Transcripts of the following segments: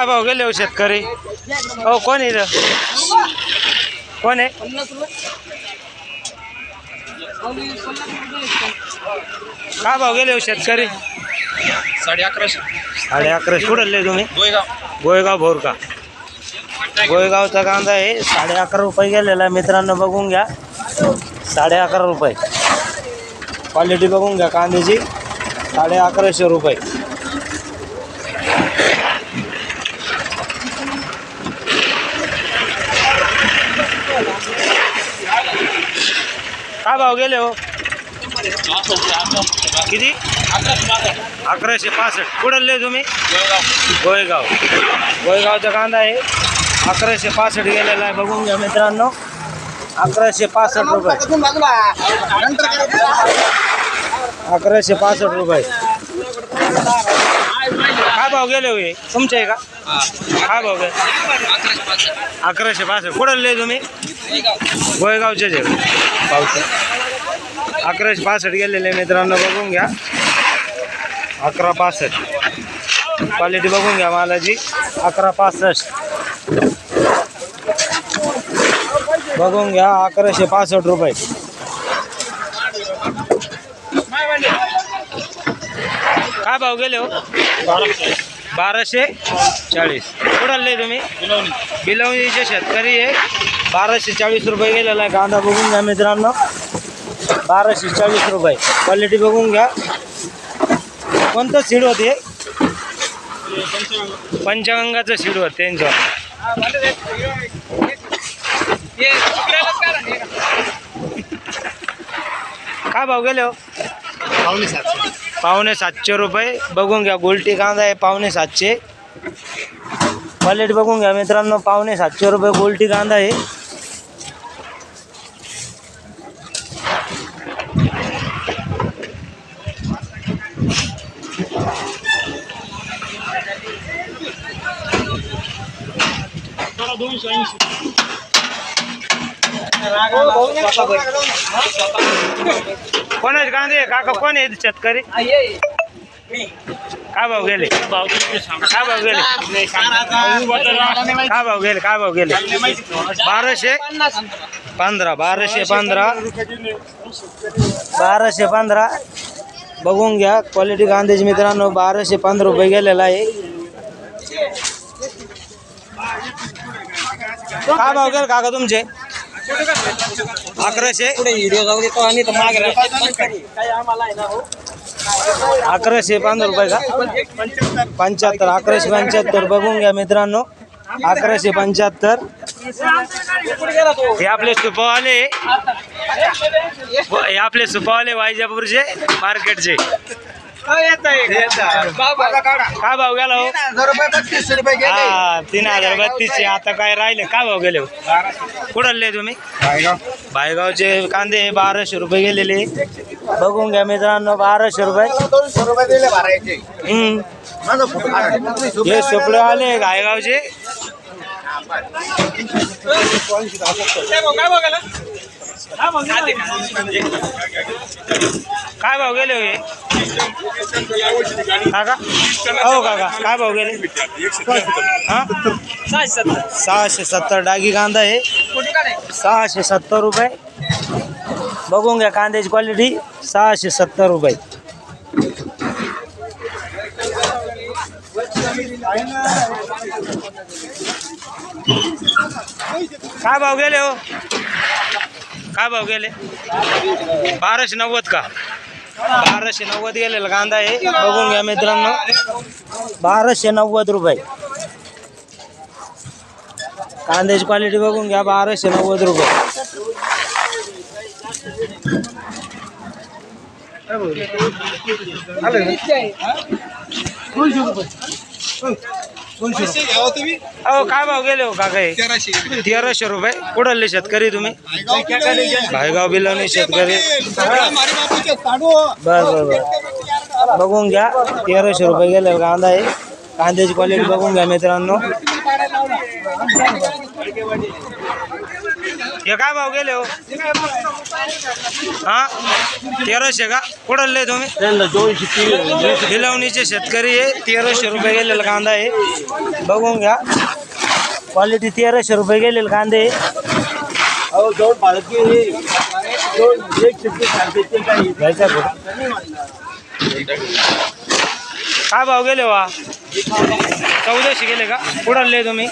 काय भाव गेले हो शेतकरी? हो कोण आहे इथं? कोण आहे? काय भाव गेले हो शेतकरी? साडे अकराशे. साडे अकराशे. कुठले तुम्ही? गोयगाव. गोयगाव भोर का गोयगावचा कांदा आहे. साडे अकरा रुपये गेलेला आहे. मित्रांनो बघून घ्या. साडे अकरा रुपये. क्वालिटी बघून घ्या कांद्याची. साडे अकराशे रुपये. काय भाव गेले हो? किती? अकराशे पासष्ट. कुठले तुम्ही? गोयगाव. गोयगावचा कांदा आहे. अकराशे पासष्ट गेलेला आहे. बघून घ्या मित्रांनो. अकराशे पासष्ट रुपये. अकराशे पासष्ट रुपये. काय भाव गेले हो हे? तुमचे आहे का? काय भाव गेले? अकराशे पासष्ट. कुठले तुम्ही? गोयगावचे जे पावसे अकराशे पासष्ट गेलेले मित्रांनो बघून घ्या. अकरा पासष्ट. क्वालिटी बघून घ्या मालाची. अकरा पासष्ट. बघून घ्या अकराशे पासष्ट रुपये. काय भाव गेले हो? बाराशे. चाळीस. कुठले तुम्ही? बिलवणीचे शेतकरी आहे. बाराशे चाळीस रुपये गेलेला आहे कांदा बघून घ्या मित्रांनो. बाराशे चाळीस रुपये. क्वालिटी बघून घ्या. कोणतं सीड होते? पंचगंगाचं सीड होतं त्यांचं. काय भाव गेले हो? पावणे सातशे. रुपये. बघून घ्या गोलटी कांदा आहे पावणे सातशे. क्वालिटी बघून घ्या मित्रांनो पावणे सातशे रुपये गोलटी कांदा आहे. कोणाचे कांदे काका कोण आहे शेतकरी? काय भाव गेले? काय भाव गेले? काय भाव गेले? काय भाव गेले? बाराशे? पंधरा बाराशे पंधरा. बाराशे पंधरा. बघून घ्या क्वालिटी कांद्याची मित्रांनो बाराशे पंधरा रुपये गेलेला आहे. काय भाव गेले काका तुमचे? अकराशे. अकराशे पंधरा रुपये का? पंच्याहत्तर अकराशे पंच्याहत्तर. बघून घ्या मित्रांनो. अकराशे पंच्याहत्तर. हे आपले सुपवाले. हे आपले सुपवाले वायजापूरचे मार्केटचे. काय भाव गेला हो? हा तीन हजार बत्तीसचे आता काय राहिले? काय भाव गेले हो? कुठले तुम्ही? बायगावचे कांदे हे बाराशे रुपये गेलेले. बघून घ्या मित्रांनो बाराशे रुपये. हम्म. हे सुपले आले गायगावचे हे हो हा सहाशे सत्तर डागी कांदा आहे सहाशे सत्तर रुपये बघून घ्या कांद्याची क्वालिटी सहाशे सत्तर रुपये काय भाव गेले हो? काय भाव गेले? बाराशे नव्वद का? बाराशे नव्वद गेलेला कांदा आहे. बघून घ्या मित्रांनो. बाराशे नव्वद रुपये. कांद्याची क्वालिटी बघून घ्या, बाराशे नव्वद रुपये. अहो काय भाव गेले हो काका हे? तेराशे. रुपये. कुठले शेतकरी तुम्ही? भायगाव बिलवणे शेतकरी? बर बर बर. बघून घ्या. तेराशे रुपये गेले कांदा आहे कांद्याची क्वालिटी बघून घ्या मित्रांनो. हे काय भाव गेले हो? हा? तेराशे का? कुठले तुम्ही? दोनशे हिलवणीचे शेतकरी आहे तेराशे रुपये गेलेला कांदा आहे. बघून घ्या. क्वालिटी तेराशे रुपये गेलेला कांदे आहे. काय भाव गेले वा चौदाशे गेले का? कुठले लय तुम्ही?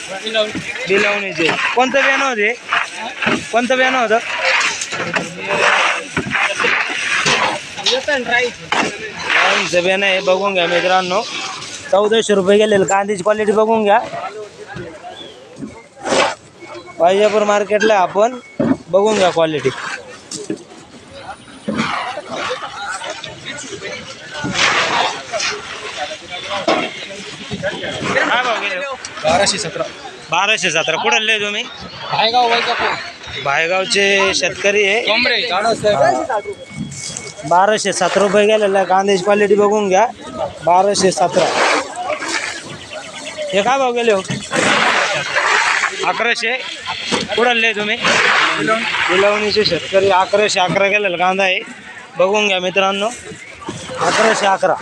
बिलावणीचे. कोणतं बियाणं होते? कोणतं बियाणं होतं? राईचं बियाणं आहे बघून घ्या मित्रांनो. चौदाशे रुपये गेलेलं. कांद्याची क्वालिटी बघून घ्या. वायजापूर मार्केटला आपण बघून घ्या क्वालिटी काय भाव गेले हो? बाराशे सतरा. बाराशे सतरा. कुठं तुम्ही? भायगाव वैजापूर. भायगावचे शेतकरी आहे. बाराशे सतरा रुपये गेलेला. कांद्याची क्वालिटी बघून घ्या. बाराशे सतरा. हे काय भाव गेले हो? अकराशे. लय तुम्ही? विलवणीचे शेतकरी. अकराशे अकरा गेलेला. कांदा आहे. बघून घ्या मित्रांनो. अकराशे अकरा.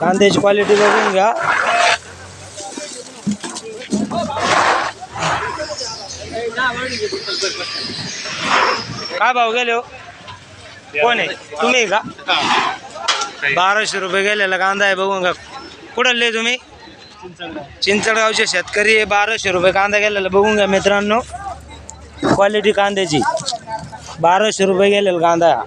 कांद्याची क्वालिटी बघून घ्या. काय भाव गेले हो? कोण आहे? तुम्ही का? बाराशे रुपये गेलेला कांदा आहे बघून का कुठं तुम्ही? चिंचडगावचे शेतकरी आहे बाराशे रुपये कांदा गेलेला. बघून घ्या मित्रांनो क्वालिटी कांद्याची. बाराशे रुपये गेलेला कांदा. हा.